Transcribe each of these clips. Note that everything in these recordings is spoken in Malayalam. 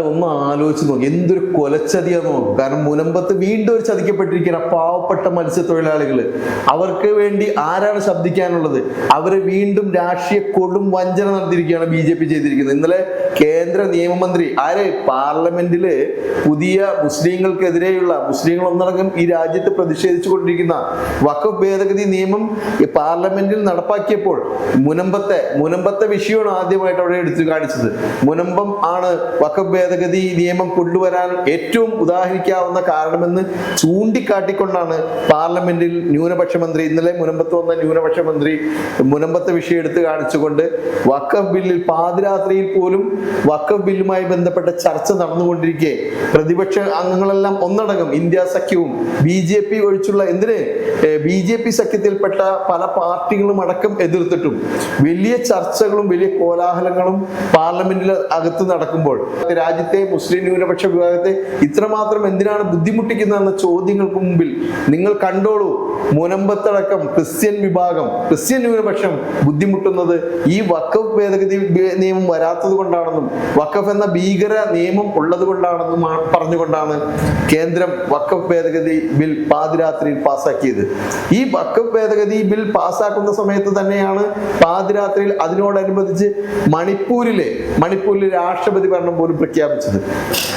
അല്ല ഒന്ന് ആലോചിച്ച് നോക്കി. എന്തൊരു കൊലച്ചതിയാന്ന് നോക്കും കാരണം മുനമ്പത്ത് വീണ്ടും ഒരു ചതിക്കപ്പെട്ടിരിക്കുന്ന പാവപ്പെട്ട മത്സ്യത്തൊഴിലാളികൾ അവർക്ക് വേണ്ടി ആരാണ് ശബ്ദിക്കാനുള്ളത്? അവരെ വീണ്ടും രാഷ്ട്രീയ കൊടും വഞ്ചന നടത്തിയിരിക്കുകയാണ് ബി ജെ പി ചെയ്തിരിക്കുന്നത്. ഇന്നലെ കേന്ദ്ര നിയമമന്ത്രി ആര്? പാർലമെന്റിൽ പുതിയ മുസ്ലിങ്ങൾക്കെതിരെയുള്ള മുസ്ലിങ്ങൾ ഒന്നടങ്കം ഈ രാജ്യത്ത് പ്രതിഷേധിച്ചു കൊണ്ടിരിക്കുന്ന വഖഫ് ഭേദഗതി നിയമം പാർലമെന്റിൽ നടപ്പാക്കിയപ്പോൾ മുനമ്പത്തെ മുനമ്പത്തെ വിഷയമാണ് ആദ്യമായിട്ട് അവിടെ എടുത്തു കാണിച്ചത്. മുനമ്പം ആണ് വഖഫ് ഭേദഗതി നിയമം കൊണ്ടുവരാൻ ഏറ്റവും ഉദാഹരിക്കാവുന്ന കാരണമെന്ന് ചൂണ്ടിക്കാട്ടിക്കൊണ്ടാണ് പാർലമെന്റിൽ ന്യൂനപക്ഷ മന്ത്രി ഇന്നലെ മുനമ്പത്ത് വന്ന ന്യൂനപക്ഷ മന്ത്രി മുനമ്പത്തെ വിഷയം എടുത്തു കാണിച്ചുകൊണ്ട് വഖഫ് ബില്ലിൽ പാതിരാത്രിയിൽ പോലും വഖഫ് ബില്ലുമായി ബന്ധപ്പെട്ട ചർച്ച നടന്നുകൊണ്ടിരിക്കെ. പ്രതിപക്ഷ അംഗങ്ങളെല്ലാം ഒന്നടങ്കം ഇന്ത്യ സഖ്യവും ബി ജെ പി ഒഴിച്ചുള്ള എന്തിന്? ബി ജെ പി സഖ്യത്തിൽപ്പെട്ട പല പാർട്ടികളും അടക്കം എതിർത്തിട്ടും. വലിയ ചർച്ചകളും വലിയ കോലാഹലങ്ങളും പാർലമെന്റിൽ അകത്ത് നടക്കുമ്പോൾ. രാജ്യത്തെ മുസ്ലിം ന്യൂനപക്ഷ വിഭാഗത്തെ ഇത്രമാത്രം എന്തിനാണ് ബുദ്ധിമുട്ടിക്കുന്നതെന്ന ചോദ്യങ്ങൾക്ക് മുമ്പിൽ നിങ്ങൾ കണ്ടോളൂ. മുനമ്പത്തടക്കം ക്രിസ്ത്യൻ വിഭാഗം ക്രിസ്ത്യൻ ന്യൂനപക്ഷം ബുദ്ധിമുട്ടുന്നത് ഈ വക്കവ് ഭേദഗതി നിയമം വരാത്തത് കൊണ്ടാണെന്നും വഖഫ് എന്ന ഭീകര നിയമം ഉള്ളത് കൊണ്ടാണെന്നും പറഞ്ഞുകൊണ്ടാണ് കേന്ദ്രം വഖഫ് ഭേദഗതി ബിൽ പാതിരാത്രിയിൽ പാസാക്കിയത്. ഈ വഖഫ് ഭേദഗതി ബിൽ പാസാക്കുന്ന സമയത്ത് തന്നെയാണ് പാതിരാത്രിയിൽ അതിനോടനുബന്ധിച്ച് മണിപ്പൂരിലെ മണിപ്പൂരിലെ രാഷ്ട്രപതി ഭരണം പോലും പ്രഖ്യാപിച്ചത്.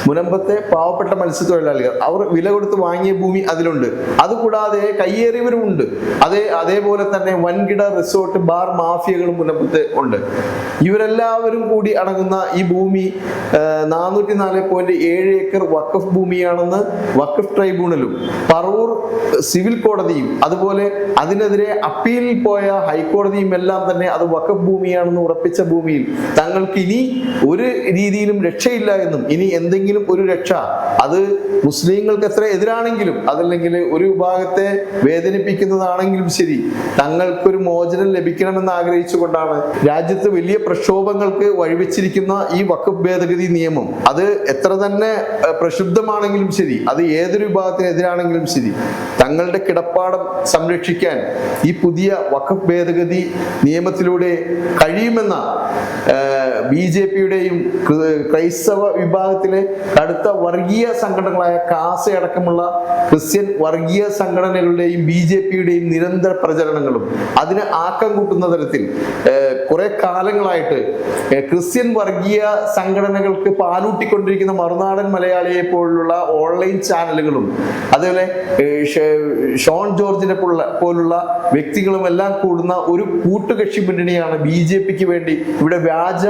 മുനമ്പത്തെ പാവപ്പെട്ട മത്സ്യത്തൊഴിലാളികൾ അവർ വില കൊടുത്ത് വാങ്ങിയ ഭൂമി അതിലുണ്ട്. അതുകൂടാതെ കയ്യേറിയവരുമുണ്ട്. അതേ അതേപോലെ തന്നെ വൻകിട റിസോർട്ട് ബാർ മാഫിയകളും മുനമ്പത്ത് ഉണ്ട്. ഇവരെല്ലാവരും കൂടി അടങ്ങുന്ന ഈ ഭൂമി നാനൂറ്റി നാല് പോയിന്റ് ഏഴ് ഏക്കർ വഖഫ് ഭൂമിയാണെന്ന് വഖഫ് ട്രൈബ്യൂണലും പറവൂർ സിവിൽ കോടതിയും അതുപോലെ അതിനെതിരെ അപ്പീലിൽ പോയ ഹൈക്കോടതിയും എല്ലാം തന്നെ അത് വഖഫ് ഭൂമിയാണെന്ന് ഉറപ്പിച്ച ഭൂമിയിൽ. തങ്ങൾക്ക് ഇനി ഒരു രീതിയിലും രക്ഷയില്ല എന്നും ഇനി എന്തെങ്കിലും ഒരു രക്ഷ അത് മുസ്ലിങ്ങൾക്ക് എത്ര എതിരാണെങ്കിലും അതല്ലെങ്കിൽ ഒരു വിഭാഗത്തെ വേദനിപ്പിക്കുന്നതാണെങ്കിലും ശരി തങ്ങൾക്കൊരു മോചനം ലഭിക്കണമെന്ന് ആഗ്രഹിച്ചുകൊണ്ടാണ് രാജ്യത്ത് വലിയ പ്രക്ഷോഭങ്ങൾക്ക് വഴിവെച്ചിരിക്കുന്ന ഈ വഖഫ് ഭേദഗതി നിയമം അത് എത്ര തന്നെ പ്രക്ഷുബ്ധമാണെങ്കിലും ശരി അത് ഏതൊരു വിഭാഗത്തിനെതിരാണെങ്കിലും ശരി തങ്ങളുടെ കിടപ്പാടം സംരക്ഷിക്കാൻ ഈ പുതിയ വഖഫ് ഭേദഗതി നിയമത്തിലൂടെ കഴിയുമെന്ന ബി ജെ പിയുടെയും ക്രൈസ്തവ വിഭാഗത്തിലെ കടുത്ത വർഗീയ സംഘടനകളായ കാസ അടക്കമുള്ള ക്രിസ്ത്യൻ വർഗീയ സംഘടനകളുടെയും ബി ജെ പിയുടെയും നിരന്തര പ്രചരണങ്ങളും അതിന് ആക്കം കൂട്ടുന്ന തരത്തിൽ കുറെ കാലങ്ങളായിട്ട് ക്രിസ്ത്യൻ വർഗീയ സംഘടനകൾക്ക് പാലൂട്ടിക്കൊണ്ടിരിക്കുന്ന മറുനാടൻ മലയാളിയെ പോലുള്ള ഓൺലൈൻ ചാനലുകളും അതുപോലെ ഷോൺ ജോർജിനെ പോലുള്ള പോലുള്ള വ്യക്തികളും എല്ലാം കൂടുന്ന ഒരു കൂട്ടുകക്ഷി മുന്നണിയാണ് ബി ജെ പിക്ക് വേണ്ടി ഇവിടെ വ്യാജ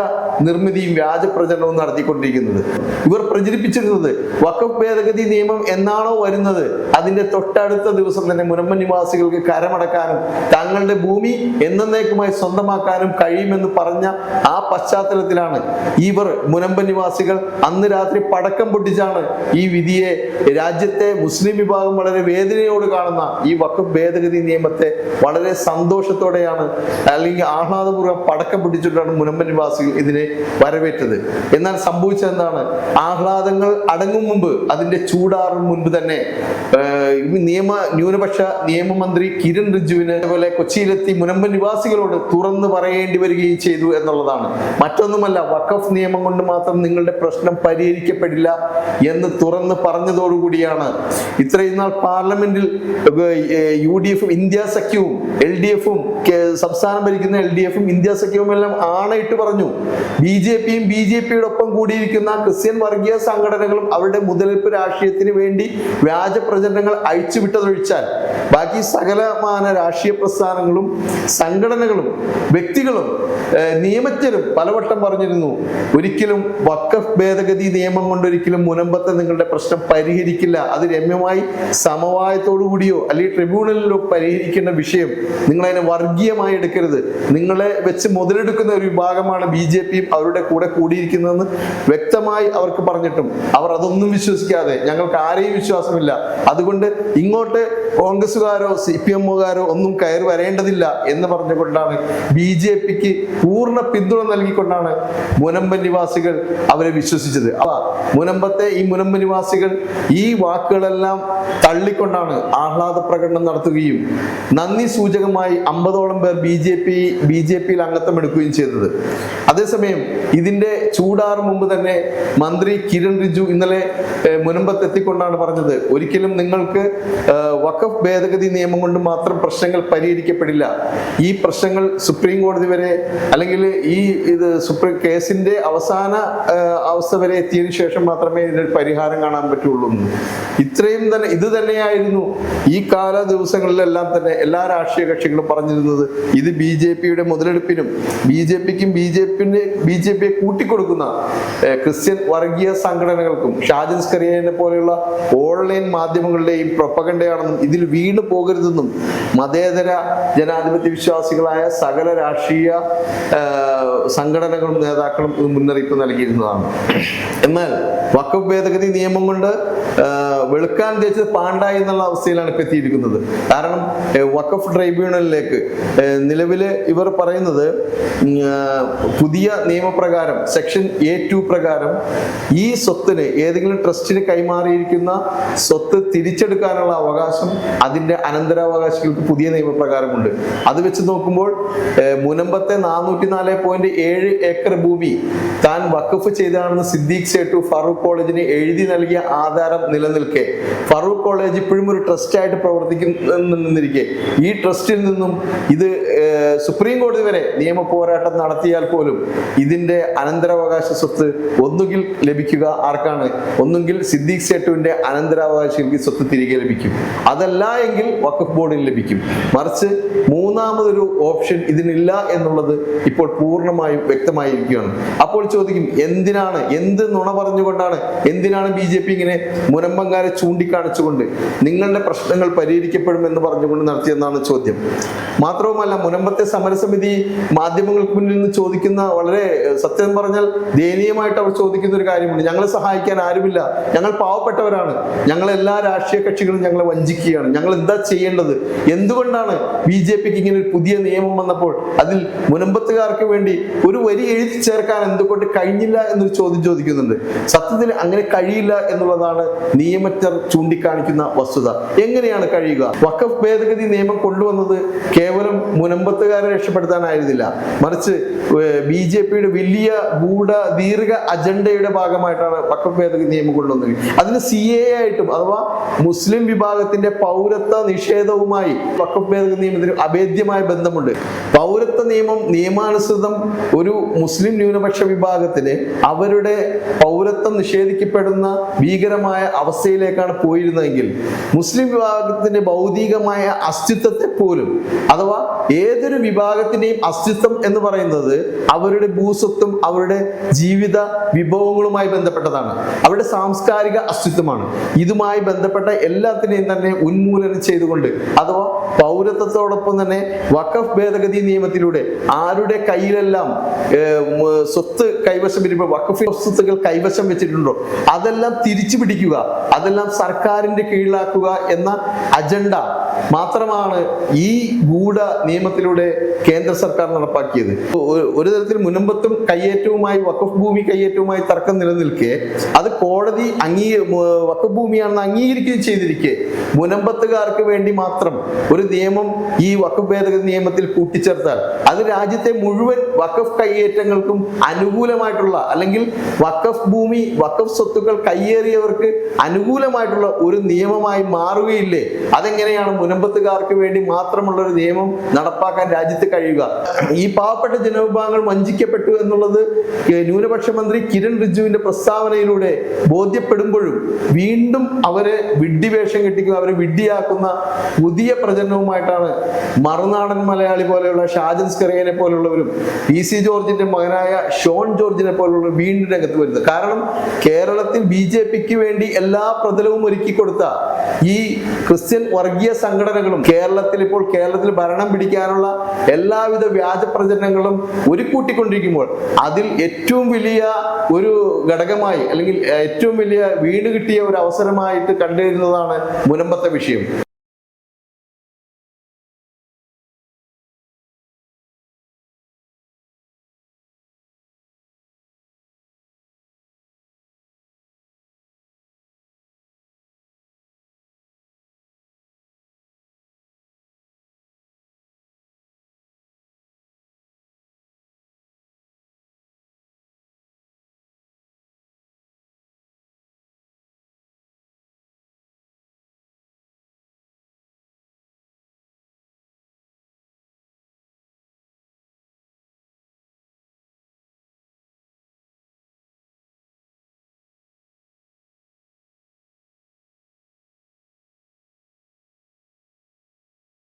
നിർമ്മിതിയും വ്യാജ പ്രചരണവും നടത്തിക്കൊണ്ടിരിക്കുന്നത്. ഇവർ പ്രചരിപ്പിച്ചിരുന്നത് വക്കഫ് ഭേദഗതി നിയമം എന്നാണോ വരുന്നത്? അതിന്റെ തൊട്ടടുത്ത ദിവസം തന്നെ മുനമ്പൻ നിവാസികൾക്ക് കരമടക്കാനും തങ്ങളുടെ ഭൂമി എന്നേക്കുമായി സ്വന്തമാക്കാനും കഴിയുമെന്ന് പറഞ്ഞ ആ പശ്ചാത്തലത്തിലാണ് ഇവർ മുനമ്പൻ നിവാസികൾ അന്ന് രാത്രി പടക്കം പൊട്ടിച്ചാണ് ഈ വിധിയെ രാജ്യത്തെ മുസ്ലിം വിഭാഗം വളരെ വേദനയോട് കാണുന്ന ഈ വഖഫ് ഭേദഗതി നിയമത്തെ വളരെ സന്തോഷത്തോടെയാണ് അല്ലെങ്കിൽ ആഹ്ലാദപൂർവം പടക്കം പൊട്ടിച്ചിട്ടാണ് മുനമ്പൻ നിവാസികൾ ഇതിനെ വരവേറ്റത്. എന്നാൽ സംഭവിച്ചത് എന്താണ്? ആഹ്ലാദങ്ങൾ അടങ്ങും മുമ്പ് അതിന്റെ ചൂടാറും മുൻപ് തന്നെ നിയമ ന്യൂനപക്ഷ നിയമമന്ത്രി കിരൺ റിജുവിന് അതുപോലെ കൊച്ചിയിലെത്തി മുനമ്പൻ നിവാസികളോട് തുറന്നു പറയേണ്ടി വരികയും ചെയ്തു എന്നുള്ളതാണ്. മറ്റൊന്നുമല്ല വഖഫ് നിയമം കൊണ്ട് മാത്രം നിങ്ങളുടെ പ്രശ്നം പരിഹരിക്കപ്പെടില്ല എന്ന് തുറന്ന് പറഞ്ഞതോടുകൂടിയാണ്. ഇത്രയും നാൾ പാർലമെന്റിൽ യു ഡി എഫും ഇന്ത്യ സഖ്യവും എൽ ഡി എഫും സംസ്ഥാനം ഭരിക്കുന്ന എൽ ഡി എഫും ഇന്ത്യ സഖ്യവും എല്ലാം ആണയിട്ട് പറഞ്ഞു. ബി ജെ പിയും ബി ജെ പിയുടെ ഒപ്പം കൂടിയിരിക്കുന്ന ക്രിസ്ത്യൻ വർഗീയ സംഘടനകളും അവരുടെ മുതലെടുപ്പ് രാഷ്ട്രീയത്തിന് വേണ്ടി വ്യാജ പ്രചരണങ്ങൾ അഴിച്ചുവിട്ടതൊഴിച്ചാൽ ബാക്കി സകലമാന രാഷ്ട്രീയ പ്രസ്ഥാനങ്ങളും സംഘടനകളും വ്യക്തികളും നിയമജ്ഞരും പലവട്ടം പറഞ്ഞിരുന്നു ഒരിക്കലും വക്കഫ് ഭേദഗതി നിയമം കൊണ്ടൊരിക്കലും മുനമ്പത്തെ നിങ്ങളുടെ പ്രശ്നം പരിഹരിക്കില്ല. അത് രമ്യമായി സമവായത്തോടു കൂടിയോ അല്ലെങ്കിൽ ട്രിബ്യൂണലിലോ പരിഹരിക്കേണ്ട വിഷയം നിങ്ങളതിനെ വർഗീയമായി എടുക്കരുത്. നിങ്ങളെ വെച്ച് മുതലെടുക്കുന്ന ഒരു വിഭാഗമാണ് ബി ജെ പിയും അവരുടെ കൂടെ കൂടിയിരിക്കുന്നതെന്ന് വ്യക്തമായി അവർക്ക് പറഞ്ഞിട്ടും അവർ അതൊന്നും വിശ്വസിക്കാതെ ഞങ്ങൾക്ക് ആരെയും വിശ്വാസമില്ല. അതുകൊണ്ട് ഇങ്ങോട്ട് കോൺഗ്രസ്സുകാരോ സി പി എമ്മുകാരോ ഒന്നും കയറി വരേണ്ടതില്ല എന്ന് പറഞ്ഞുകൊണ്ടാണ് ബി ജെ പിക്ക് പൂർണ പിന്തുണ നൽകിക്കൊണ്ടാണ് മുനമ്പൻ നിവാസികൾ അവരെ വിശ്വസിച്ചത്. അവ മുനമ്പത്തെ ഈ മുനമ്പ് നിവാസികൾ ഈ വാക്കുകളെല്ലാം തള്ളിക്കൊണ്ടാണ് ആഹ്ലാദ പ്രകടനം നടത്തുകയും നന്ദി സൂചകമായി അമ്പതോളം പേർ B J P B J പിയിൽ അംഗത്വം എടുക്കുകയും ചെയ്തത്. അതേസമയം ഇതിന്റെ ചൂടാറ് മുമ്പ് തന്നെ മന്ത്രി കിരൺ റിജു ഇന്നലെ മുനമ്പത്തെത്തിക്കൊണ്ടാണ് പറഞ്ഞത്. ഒരിക്കലും നിങ്ങൾക്ക് വഖഫ് ഭേദഗതി നിയമം കൊണ്ട് മാത്രം പ്രശ്നങ്ങൾ പരിഹരിക്കപ്പെടില്ല. ഈ പ്രശ്നങ്ങൾ സുപ്രീം കോടതി വരെ അല്ലെങ്കിൽ ഈ ഇത് സുപ്രീം കേസിന്റെ അവസാന അവസ്ഥ വരെ എത്തിയതിനു ശേഷം മാത്രമേ ഇതിന് പരിഹാരം കാണാൻ പറ്റുള്ളൂ. ഇത്രയും തന്നെ ഇത് തന്നെയായിരുന്നു ഈ കാല ദിവസങ്ങളിലെല്ലാം തന്നെ എല്ലാ രാഷ്ട്രീയ കക്ഷികളും പറഞ്ഞിരുന്നത്. ഇത് ബി ജെ പിയുടെ മുതലെടുപ്പിനും ബി ജെ പിക്കും ബി ജെ പിന്നെ ബി ജെ പിയെ കൂട്ടിക്കൊടുക്കുന്ന ക്രിസ്ത്യൻ വർഗീയ സംഘടനകൾക്കും ഷാജൻസ് കറിയനെ പോലെയുള്ള ഓൺലൈൻ മാധ്യമങ്ങളുടെയും പ്രൊപ്പകണ്ടയാണെന്നും ഇതിൽ വീണു പോകരുതെന്നും മതേതര ജനാധിപത്യ വിശ്വാസികളായ സകല രാഷ്ട്രീയ സംഘടനകളും നേതാക്കളും മുന്നറിയിപ്പ് നൽകിയിരുന്നതാണ്. എന്നാൽ വഖഫ് ഭേദഗതി നിയമം കൊണ്ട് വെളുക്കാൻ ഉദ്ദേശിച്ചത് പാണ്ടായി എന്നുള്ള അവസ്ഥയിലാണ് ഇപ്പൊ എത്തിയിരിക്കുന്നത്. കാരണം വക്കഫ് ട്രൈബ്യൂണലിലേക്ക് നിലവിൽ ഇവർ പറയുന്നത് പുതിയ നിയമപ്രകാരം സെക്ഷൻ എ ടു പ്രകാരം ഈ സ്വത്തിന് ഏതെങ്കിലും ട്രസ്റ്റിന് കൈമാറിയിരിക്കുന്ന സ്വത്ത് തിരിച്ചെടുക്കാനുള്ള അവകാശം അതിന്റെ അനന്തരാവകാശികൾക്ക് പുതിയ നിയമപ്രകാരമുണ്ട്. അത് വെച്ച് നോക്കുമ്പോൾ മുനമ്പത്തെ നാനൂറ്റി നാല് പോയിന്റ് ഏഴ് ഏക്കർ ഭൂമി താൻ വഖഫ് ചെയ്തതാണെന്ന് സിദ്ദീഖ് സേട്ടു ഫറൂഖ് കോളേജിന് എഴുതി നൽകിയ ആധാരം നിലനിൽക്കെ ഫറൂഖ് കോളേജ് ഇപ്പോഴും ഒരു ട്രസ്റ്റ് ആയിട്ട് പ്രവർത്തിക്കുന്നിരിക്കെ ഈ ട്രസ്റ്റിൽ നിന്നും ഇത് സുപ്രീം കോടതി വരെ നിയമ പോരാട്ടം നടത്തിയാൽ പോലും ഇതിന്റെ അനന്തരാവകാശ സ്വത്ത് ഒന്നുകിൽ ലഭിക്കുക ആർക്കാണ്? ഒന്നുകിൽ സിദ്ദീഖ് സേട്ടുവിന്റെ അനന്തരാവകാശികൾക്ക് സ്വത്ത് തിരികെ ലഭിക്കും. അതല്ല എങ്കിൽ വഖഫ് ബോർഡിന് ലഭിക്കും. മറിച്ച് മൂന്നാമതൊരു ഓപ്ഷൻ ഇതിനില്ല എന്നുള്ളത് ഇപ്പോൾ പൂർണമായും വ്യക്തമായിരിക്കുകയാണ്. അപ്പോൾ ചോദിക്കും എന്തിനാണ്? എന്ത് നുണ പറഞ്ഞുകൊണ്ടാണ്? എന്തിനാണ് ബി ജെ പി ഇങ്ങനെ മുനമ്പങ്കാരെ ചൂണ്ടിക്കാണിച്ചുകൊണ്ട് നിങ്ങളുടെ പ്രശ്നങ്ങൾ പരിഹരിക്കപ്പെടും എന്ന് പറഞ്ഞുകൊണ്ട് നടത്തിയെന്നാണ് ചോദ്യം. മാത്രവുമല്ല മുനമ്പത്തെ സമരസമിതി മാധ്യമങ്ങൾക്ക് മുന്നിൽ നിന്ന് ചോദിക്കുന്ന വളരെ സത്യം പറഞ്ഞാൽ ദയനീയമായിട്ട് അവർ ചോദിക്കുന്ന ഒരു കാര്യമുണ്ട്. ഞങ്ങളെ സഹായിക്കാൻ ആരുമില്ല. ഞങ്ങൾ പാവപ്പെട്ടവരാണ്. ഞങ്ങൾ എല്ലാ രാഷ്ട്രീയ കക്ഷികളും ഞങ്ങളെ വഞ്ചിക്കുകയാണ്. ഞങ്ങൾ എന്താ ചെയ്യേണ്ടത്? എന്തുകൊണ്ടാണ് ബി ജെ പിക്ക് ഇങ്ങനെ ഒരു പുതിയ നിയമം വന്നപ്പോൾ അതിൽ മുനമ്പത്തുകാർക്ക് വേണ്ടി ഒരു വരി എഴുതി ചേർക്കാൻ എന്തുകൊണ്ട് കഴിഞ്ഞില്ല എന്നൊരു ചോദ്യം ചോദിക്കുന്നുണ്ട്? സത്യത്തിൽ അങ്ങനെ കഴിയില്ല എന്നുള്ളതാണ് നിയമജ്ഞർ ചൂണ്ടിക്കാണിക്കുന്ന വസ്തുത. എങ്ങനെയാണ് കഴിയുക? വഖഫ് ഭേദഗതി നിയമം കൊണ്ടുവന്നത് കേവലം മുനമ്പത്തുകാരെ രക്ഷപ്പെടുത്താനായിരുന്നില്ല. മറിച്ച് ബി ജെ പിയുടെ വലിയ ഗൂഢ ദീർഘ അജണ്ടയുടെ ഭാഗമായിട്ടാണ് വഖഫ് ഭേദഗതി നിയമം കൊണ്ടുവന്നത്. അതിന് സി എ ആയിട്ടും അഥവാ മുസ്ലിം വിഭാഗത്തിന്റെ പൗരത്വ നിഷേധവുമായി വഖഫ് ഭേദഗതി നിയമത്തിന് അഭേദ്യമായ ബന്ധമുണ്ട്. പൗരത്വ നിയമം നിയമാനുസൃതം ഒരു മുസ്ലിം ന്യൂനപക്ഷ വിഭാഗത്തിന് അവരുടെ പൗരത്വം നിഷേധിക്കപ്പെടുന്ന ഭീകരമായ അവസ്ഥയിലേക്കാണ് പോയിരുന്നതെങ്കിൽ മുസ്ലിം വിഭാഗത്തിന്റെ ഭൗതികമായ അസ്തിത്വത്തെ പോലും അഥവാ ഏതൊരു വിഭാഗത്തിന്റെയും അസ്തിത്വം എന്ന് പറയുന്നത് അവരുടെ ഭൂസ്വത്തും അവരുടെ ജീവിത വിഭവങ്ങളുമായി ബന്ധപ്പെട്ടതാണ്. അവരുടെ സാംസ്കാരിക അസ്തിത്വമാണ്. ഇതുമായി ബന്ധപ്പെട്ട എല്ലാത്തിനെയും തന്നെ ഉന്മൂലനം ചെയ്തുകൊണ്ട് അഥവാ പൗരത്വത്തോടൊപ്പം തന്നെ വഖഫ് ഭേദഗതി നിയമത്തിലൂടെ ആരുടെ കയ്യിലെല്ലാം സ്വത്ത് കൈവശം വരുമ്പോൾ വഖഫ് സ്വത്തുക്കൾ കൈവശം വെച്ചിട്ടുണ്ടോ അതെല്ലാം തിരിച്ചു പിടിക്കുക അതെല്ലാം സർക്കാരിന്റെ കീഴിലാക്കുക എന്ന അജണ്ട മാത്രമാണ് ഈ ഗൂഢ നിയമത്തിലൂടെ കേന്ദ്ര സർക്കാർ നടപ്പാക്കിയത്. ഒരു- തരത്തിൽ മുനമ്പത്തും കയ്യേറ്റവുമായി വഖഫ് ഭൂമി കയ്യേറ്റവുമായി തർക്കം നിലനിൽക്കെ അത് കോടതി അംഗീ വഖഫ് ഭൂമിയാണെന്ന് അംഗീകരിക്കുകയും ചെയ്തിരിക്കെ. മുനമ്പത്തുകാർക്ക് വേണ്ടി മാത്രം ഒരു നിയമം ഈ വഖഫ് ഭേദഗതി നിയമത്തിൽ കൂട്ടിച്ചേർത്താൽ അത് രാജ്യത്തെ മുഴുവൻ വഖഫ് കയ്യേറ്റങ്ങൾക്കും അനുകൂലമായിട്ടുള്ള അല്ലെങ്കിൽ വഖഫ് ഭൂമി വഖഫ് സ്വത്തുക്കൾ കയ്യേറിയവർക്ക് അനുകൂലമായിട്ടുള്ള ഒരു നിയമമായി മാറുകയില്ലേ? അതെങ്ങനെയാണ് മുനമ്പത്തുകാർക്ക് വേണ്ടി മാത്രമുള്ള ഒരു നിയമം നടപ്പാക്കാൻ രാജ്യത്ത് കഴിയുക. ഈ പാവപ്പെട്ട ജനവിഭാഗങ്ങൾ വഞ്ചിക്കപ്പെട്ടു എന്നുള്ളത് ന്യൂനപക്ഷ മന്ത്രി കിരൺ റിജുവിന്റെ പ്രസ്താവനയിലൂടെ ബോധ്യപ്പെടുമ്പോഴും വീണ്ടും അവരെ വിഡ്ഢിവേഷം കെട്ടിക്കുക അവരെ വിഡ്ഢിയാക്കുന്ന പുതിയ പ്രചരണവുമായിട്ടാണ് മറുനാടൻ മലയാളി പോലെയുള്ള ഷാജൻ സ്കറിയനെ പോലുള്ളവരും പി സി ജോർജിന്റെ മകനായ ഷോൺ ജോർജിനെ പോലുള്ളവർ വീണ്ടും രംഗത്ത് വരുന്നത്. കാരണം കേരളത്തിൽ ബി ജെ പിക്ക് വേണ്ടി എല്ലാ പ്രതലവും ഒരുക്കി കൊടുത്ത ഈ ക്രിസ്ത്യൻ വർഗീയ സംഘടനകളും കേരളത്തിൽ ഇപ്പോൾ കേരളത്തിൽ ഭരണം പിടിക്കാനുള്ള എല്ലാവിധ വ്യാജ പ്രചരണങ്ങളും ഒരുക്കൂട്ടിക്കൊണ്ടിരിക്കുമ്പോൾ അതിൽ ഏറ്റവും വലിയ ഒരു ഘടകമായി അല്ലെങ്കിൽ ഏറ്റവും വലിയ വീണ് കിട്ടിയ ഒരു അവസരമായിട്ട് കണ്ടിരുന്നതാണ് മുനമ്പത്തെ വിഷയം.